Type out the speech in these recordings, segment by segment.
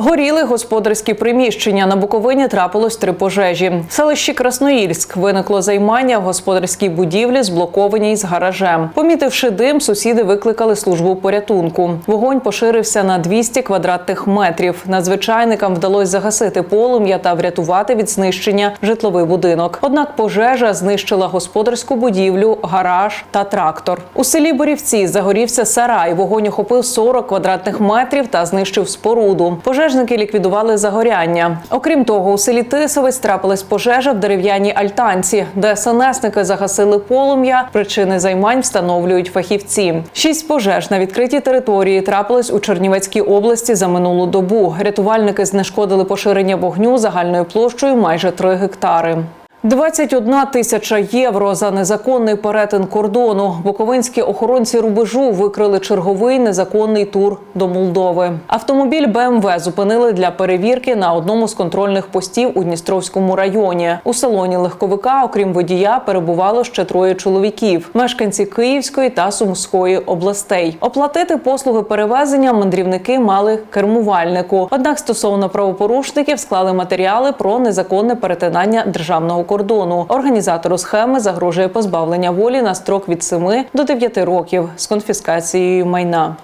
Горіли господарські приміщення. На Буковині трапилось три пожежі. В селищі Красноїльськ виникло займання в господарській будівлі, зблокованій з гаражем. Помітивши дим, сусіди викликали службу порятунку. Вогонь поширився на 200 квадратних метрів. Надзвичайникам вдалося загасити полум'я та врятувати від знищення житловий будинок. Однак пожежа знищила господарську будівлю, гараж та трактор. У селі Борівці загорівся сарай. Вогонь охопив 40 квадратних метрів та знищив споруду. Пожежники ліквідували загоряння. Окрім того, у селі Тисовець трапилась пожежа в дерев'яній альтанці, де СНСники загасили полум'я. Причини займань встановлюють фахівці. Шість пожеж на відкритій території трапились у Чернівецькій області за минулу добу. Рятувальники знешкодили поширення вогню загальною площею майже 3 гектари. 21 тисяча євро за незаконний перетин кордону. Буковинські охоронці рубежу викрили черговий незаконний тур до Молдови. Автомобіль БМВ зупинили для перевірки на одному з контрольних постів у Дністровському районі. У салоні легковика, окрім водія, перебувало ще троє чоловіків, мешканці Київської та Сумської областей. Оплатити послуги перевезення мандрівники мали кермувальнику. Однак стосовно правопорушників склали матеріали про незаконне перетинання державного кордону. Організатору схеми загрожує позбавлення волі на строк від 7 до 9 років з конфіскацією майна.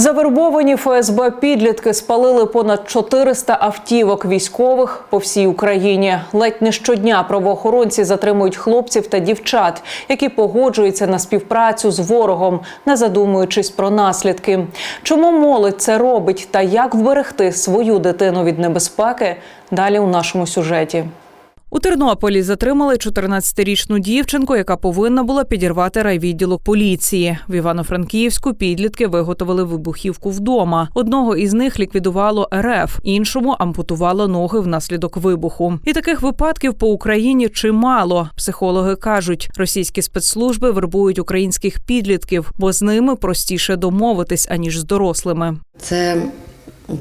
Завербовані ФСБ підлітки спалили понад 400 автівок військових по всій Україні. Ледь не щодня правоохоронці затримують хлопців та дівчат, які погоджуються на співпрацю з ворогом, не задумуючись про наслідки. Чому молодь це робить та як вберегти свою дитину від небезпеки? Далі у нашому сюжеті. У Тернополі затримали 14-річну дівчинку, яка повинна була підірвати райвідділок поліції. В Івано-Франківську підлітки виготовили вибухівку вдома. Одного із них ліквідувало РФ, іншому ампутувало ноги внаслідок вибуху. І таких випадків по Україні чимало. Психологи кажуть, російські спецслужби вербують українських підлітків, бо з ними простіше домовитись аніж з дорослими. Це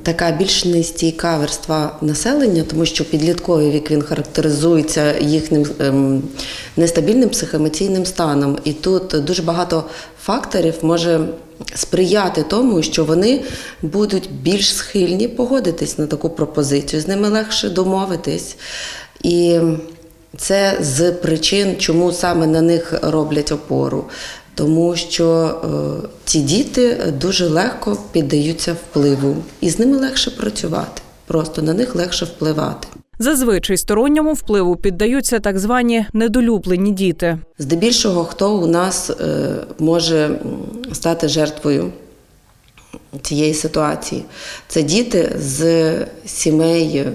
така більш нестійка верства населення, тому що підлітковий вік він характеризується їхнім ем, нестабільним психоемоційним станом. І тут дуже багато факторів може сприяти тому, що вони будуть більш схильні погодитись на таку пропозицію, з ними легше домовитись. І це з причин, чому саме на них роблять опору. Тому що е, ці діти дуже легко піддаються впливу, і з ними легше працювати. Просто на них легше впливати. Зазвичай сторонньому впливу піддаються так звані недолюблені діти. Здебільшого, хто у нас е, може стати жертвою цієї ситуації, це діти з сімей,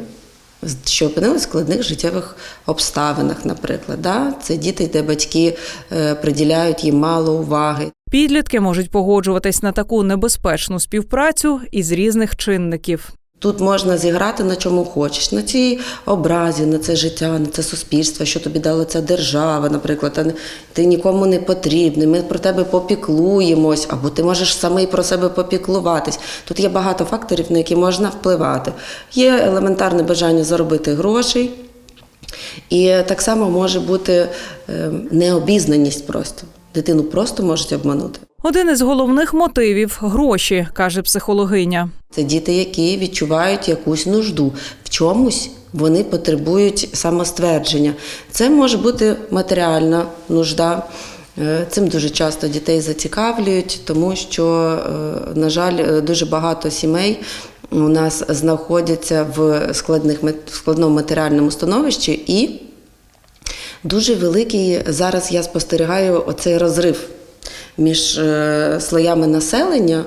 що опинилися в складних життєвих обставинах, наприклад. Да? Це діти, де батьки е, приділяють їм мало уваги. Підлітки можуть погоджуватись на таку небезпечну співпрацю із різних чинників. Тут можна зіграти на чому хочеш, на цій образі, на це життя, на це суспільство, що тобі дала ця держава, наприклад, ти нікому не потрібний, ми про тебе попіклуємось, або ти можеш самий про себе попіклуватись. Тут є багато факторів, на які можна впливати. Є елементарне бажання заробити грошей, і так само може бути е, необізнаність просто. Дитину просто можуть обманути. Один із головних мотивів гроші, каже психологиня. Це діти, які відчувають якусь нужду в чомусь. Вони потребують самоствердження. Це може бути матеріальна нужда. Е, Цим дуже часто дітей зацікавлюють, тому що, е, на жаль, е, дуже багато сімей у нас знаходяться в складних складному матеріальному становищі і дуже великий зараз я спостерігаю оцей розрив між е, слоями населення,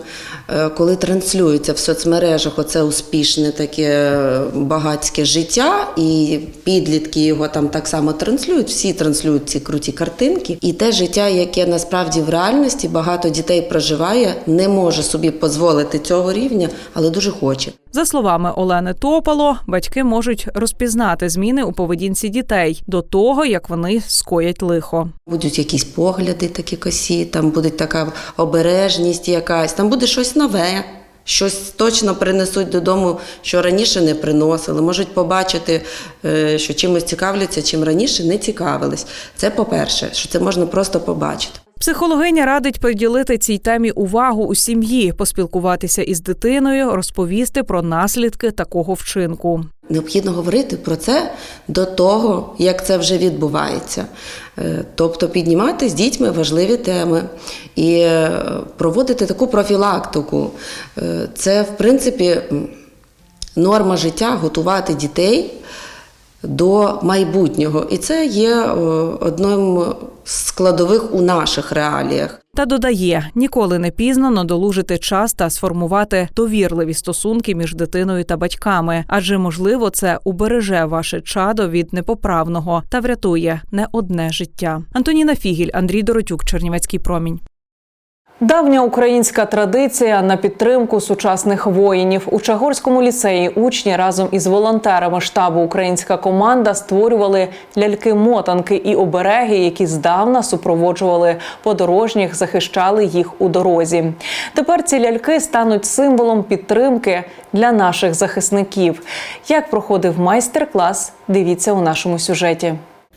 коли транслюється в соцмережах оце успішне таке багатське життя, і підлітки його там так само транслюють, всі транслюють ці круті картинки. І те життя, яке насправді в реальності багато дітей проживає, не може собі дозволити цього рівня, але дуже хоче. За словами Олени Топало, батьки можуть розпізнати зміни у поведінці дітей до того, як вони скоять лихо. Будуть якісь погляди такі косі, там буде така обережність якась, там буде щось нове, Щось точно принесуть додому, що раніше не приносили. Можуть побачити, е, що чимось цікавляться, чим раніше не цікавились. Це по-перше, що це можна просто побачити. Психологиня радить приділити цій темі увагу у сім'ї, поспілкуватися із дитиною, розповісти про наслідки такого вчинку. Необхідно говорити про це до того, як це вже відбувається. Е, Тобто піднімати з дітьми важливі теми і е, проводити таку профілактику. Е, Це, в принципі, норма життя готувати дітей до майбутнього. І це є е, одним з складових у наших реаліях. Та додає, ніколи не пізно надолужити час та сформувати довірливі стосунки між дитиною та батьками, адже можливо це убереже ваше чадо від непоправного та врятує не одне життя. Антоніна Фігіль, Андрій Доротюк, Чернівецький промінь. Давня українська традиція на підтримку сучасних воїнів у Чагорському ліцеї. Учні разом із волонтерами штабу Українська команда створювали ляльки-мотанки і обереги, які здавна супроводжували подорожніх, захищали їх у дорозі. Тепер ці ляльки стануть символом підтримки для наших захисників. Як проходив майстер-клас? Дивіться у нашому сюжеті.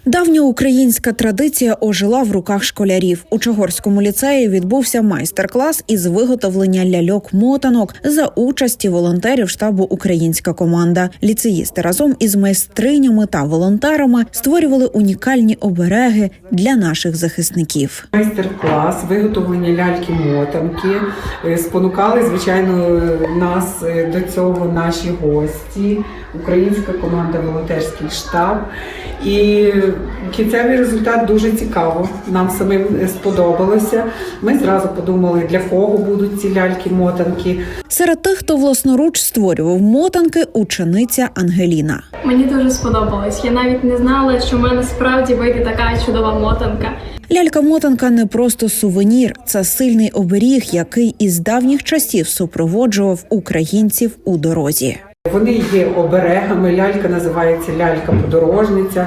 Давня українська традиція ожила в руках школярів. У Чогорському ліцеї відбувся майстер-клас із виготовлення ляльок-мотанок за участі волонтерів штабу Українська команда. Ліцеїсти разом із майстринями та волонтерами створювали унікальні обереги для наших захисників. Майстер-клас, виготовлення ляльки-мотанки. Е, Спонукали, звичайно, нас е, до цього наші гості, українська команда волонтерський штаб. І кінцевий результат дуже цікаво. Нам самим сподобалося. Ми зразу подумали, для кого будуть ці ляльки-мотанки. Серед тих, хто власноруч створював мотанки, учениця Ангеліна. Мені дуже сподобалось. Я навіть не знала, що в мене справді вийде така чудова мотанка. Лялька-мотанка не просто сувенір, це сильний оберіг, який із давніх часів супроводжував українців у дорозі. Вони є оберегами. Лялька називається лялька-подорожниця.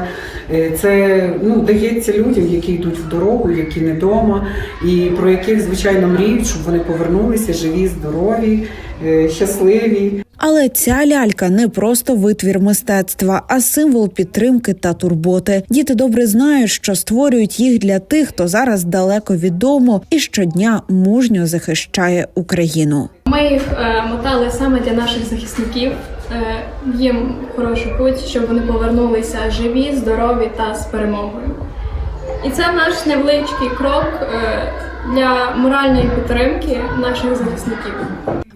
Е, Це ну, дається людям, які йдуть в дорогу, які не вдома, і про яких, звичайно, мріють, щоб вони повернулися живі, здорові, е, щасливі. Але ця лялька не просто витвір мистецтва, а символ підтримки та турботи. Діти добре знають, що створюють їх для тих, хто зараз далеко від дому і щодня мужньо захищає Україну. Ми їх е, мотали саме для наших захисників. Е, їм хорошу путь, щоб вони повернулися живі, здорові та з перемогою. І це наш невеличкий крок е, для моральної підтримки наших захисників.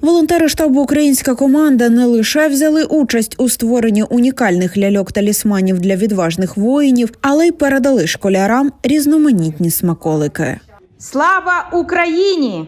Волонтери штабу Українська команда не лише взяли участь у створенні унікальних ляльок талісманів для відважних воїнів, але й передали школярам різноманітні смаколики. Слава Україні!